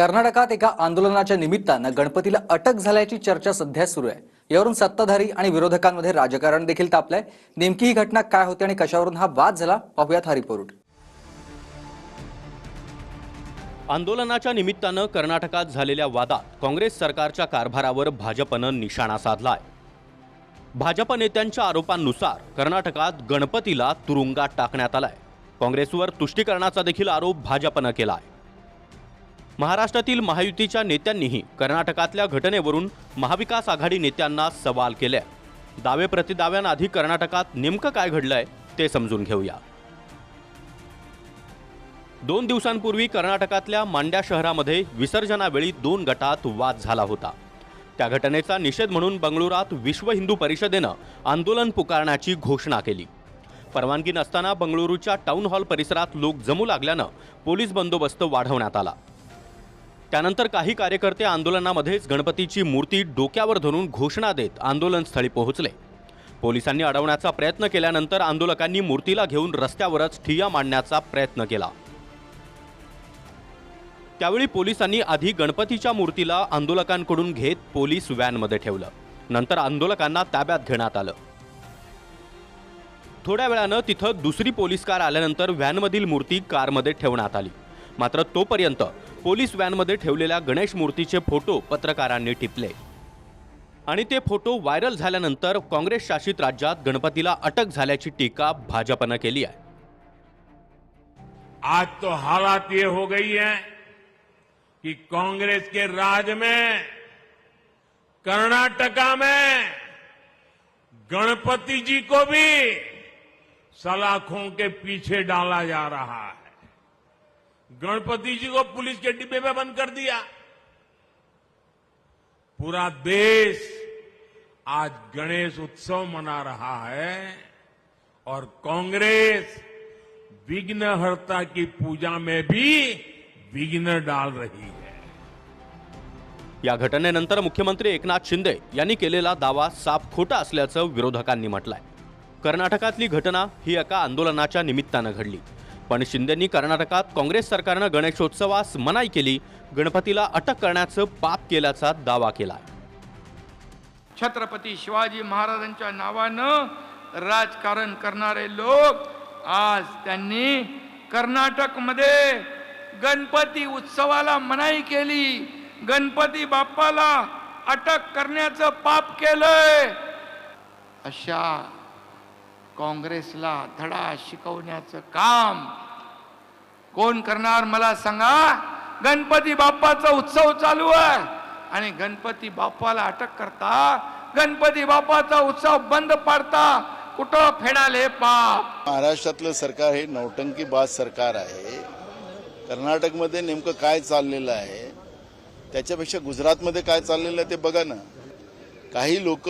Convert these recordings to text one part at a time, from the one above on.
कर्नाटकात एका आंदोलनाच्या निमित्तानं गणपतीला अटक झाल्याची चर्चा सध्या सुरू आहे. यावरून सत्ताधारी आणि विरोधकांमध्ये राजकारण देखील तापलंय. नेमकी ही घटना काय होती आणि कशावरून हा वाद झाला पाहूयात हा रिपोर्ट आंदोलनाच्या निमित्तानं कर्नाटकात झालेल्या वादात काँग्रेस सरकारच्या कारभारावर भाजपनं निशाणा साधलाय. भाजप नेत्यांच्या आरोपांनुसार कर्नाटकात गणपतीला तुरुंगात टाकण्यात आलाय. काँग्रेसवर तुष्टीकरणाचा देखील आरोप भाजपनं केलाय. महाराष्ट्रातील महायुतीच्या नेत्यांनीही कर्नाटकातल्या घटनेवरून महाविकास आघाडी नेत्यांना सवाल केले दावे प्रतिदाव्यांआधी कर्नाटकात नेमकं काय घडलंय ते समजून घेऊया. दोन दिवसांपूर्वी कर्नाटकातल्या मांड्या शहरामध्ये विसर्जनावेळी दोन गटात वाद झाला होता. त्या घटनेचा निषेध म्हणून बंगळुरात विश्व हिंदू परिषदेनं आंदोलन पुकारण्याची घोषणा केली. परवानगी नसताना बंगळुरूच्या टाऊन हॉल परिसरात लोक जमू लागल्यानं पोलीस बंदोबस्त वाढवण्यात आला. त्यानंतर काही कार्यकर्ते आंदोलनामध्येच गणपतीची मूर्ती डोक्यावर धरून घोषणा देत आंदोलनस्थळी पोहोचले. पोलिसांनी अडवण्याचा प्रयत्न केल्यानंतर आंदोलकांनी मूर्तीला घेऊन रस्त्यावरच ठिय्या मांडण्याचा प्रयत्न केला. त्यावेळी पोलिसांनी आधी गणपतीच्या मूर्तीला आंदोलकांकडून घेत पोलीस व्हॅनमध्ये ठेवलं. नंतर आंदोलकांना ताब्यात घेण्यात आलं. थोड्या वेळानं तिथं दुसरी पोलीस कार आल्यानंतर व्हॅनमधील मूर्ती कारमध्ये ठेवण्यात आली. मात्र तोपर्यंत पोलीस व्हॅनमध्ये ठेवलेल्या गणेश मूर्तीचे फोटो पत्रकारांनी टिपले. आणि ते फोटो व्हायरल झाल्यानंतर काँग्रेस शासित राज्यात गणपतीला अटक झाल्याची टीका भाजपनं केली आहे. आज तो हालात ये हो गई है कि कांग्रेस के राज में कर्नाटका में गणपति जी को भी सलाखों के पीछे डाला जा रहा है। गणपति जी को पुलिस के डिब्बे में बंद कर दिया। पूरा देश आज गणेश उत्सव मना रहा है और कांग्रेस विघ्नहर्ता की पूजा में भी विघ्न डाल रही है। या घटनेनंतर मुख्यमंत्री एकनाथ शिंदे यांनी केलेला दावा साफ खोटा असल्याचं विरोधकांनी म्हटलंय. कर्नाटकातली घटना ही एका आंदोलनाच्या निमित्तानं घडली. पण शिंदेंनी कर्नाटकात काँग्रेस सरकारनं गणेशोत्सवास मनाई केली. गणपतीला अटक करण्याचं पाप केल्याचा दावा केला छत्रपती शिवाजी महाराजांच्या नावानं राजकारण करणारे लोक आज त्यांनी कर्नाटकमध्ये गणपती उत्सवाला मनाई केली. गणपती बाप्पाला अटक करण्याचं पाप केलंय. अशा काँग्रेसला धडा शिकवण्याचं काम. कोण करणार मला सांगा? गणपती बाप्पाचा उत्सव चालू आहे. आणि गणपती बाप्पाला अटक करता गणपती बाप्पाचा उत्सव बंद पाडता कुठं फेडाले पाप? महाराष्ट्रातलं सरकार हे नौटंकीबाज सरकार आहे. कर्नाटकमध्ये नेमकं काय चाललेलं आहे? त्याच्यापेक्षा गुजरातमध्ये काय चाललेलं आहे ते बघा ना. काही लोक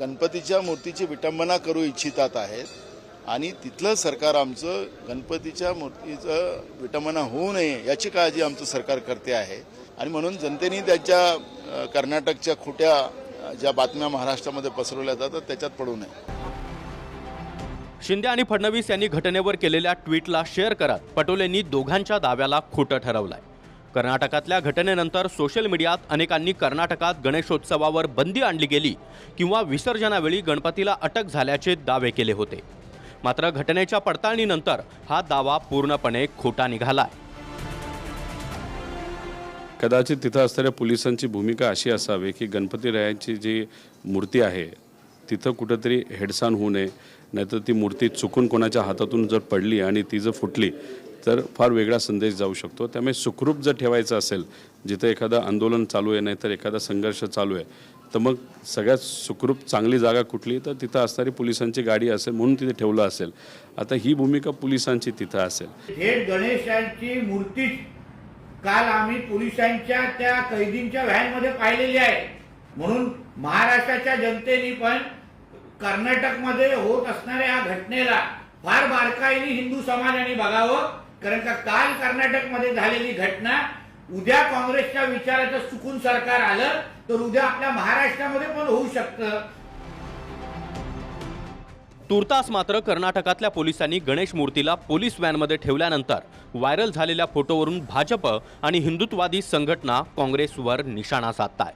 गणपतीच्या मूर्तीची विटंबना करू इच्छितात आहेत आणि तिथलं सरकार आमचं गणपतीच्या मूर्तीचं विटंबना होऊ नये याची काळजी आमचं सरकार करते आहे. आणि म्हणून जनतेने त्याच्या कर्नाटकच्या खोट्या ज्या बातम्या महाराष्ट्रामध्ये पसरवल्या जातात त्याच्यात पडू नये. शिंदे आणि फडणवीस यांनी घटनेवर केलेल्या ट्विटला शेअर करत पटोलेंनी दोघांच्या दाव्याला खोटं ठरवलंय. कर्नाटकातल्या घटनेनंतर सोशल मीडियात अनेकांनी कर्नाटकात गणेशोत्सवावर बंदी आणली गेली किंवा विसर्जनावेळी गणपतीला अटक झाल्याचे दावे केले होते. मात्र घटनेच्या पडताळणीनंतर हा दावा पूर्णपणे खोटा निघालाय. कदाचित तिथं असणाऱ्या पोलिसांची भूमिका अशी असावी की गणपतीरायांची जी मूर्ती आहे तिथं कुठंतरी हेडसान होऊ नये नाहीतर ती मूर्ती चुकून कोणाच्या हातातून जर पडली आणि ती जर फुटली तर फार वेगळा संदेश जाऊ शकतो. त्यामुळे सुखरूप जर ठेवायचं असेल जिथं एखादं आंदोलन चालू आहे नाहीतर एखादा संघर्ष चालू आहे तर मग सगळ्यात सुखरूप चांगली जागा कुठली? तर तिथं असणारी पोलिसांची गाडी असेल म्हणून तिथे ठेवलं असेल. आता ही भूमिका पोलिसांची तिथं असेल. थेट गणेशांची मूर्ती काल आम्ही पोलिसांच्या त्या कैदींच्या व्हॅनमध्ये पाहिलेली आहे. म्हणून महाराष्ट्राच्या जनतेने पण कर्नाटकमध्ये होत असणाऱ्या या घटनेला फार बारकाईने हिंदू समाजाने बघावं. कारण का काल कर्नाटकमध्ये झालेली घटना उद्या काँग्रेसच्या विचाराचं चुकून सरकार आलं तर उद्या आपल्या महाराष्ट्रामध्ये पण होऊ शकतं. तुर्तास मात्र कर्नाटकातल्या पोलिसांनी गणेश मूर्तीला पोलीस व्हॅनमध्ये ठेवल्यानंतर व्हायरल झालेल्या फोटोवरून भाजप आणि हिंदुत्ववादी संघटना काँग्रेसवर निशाणा साधताय.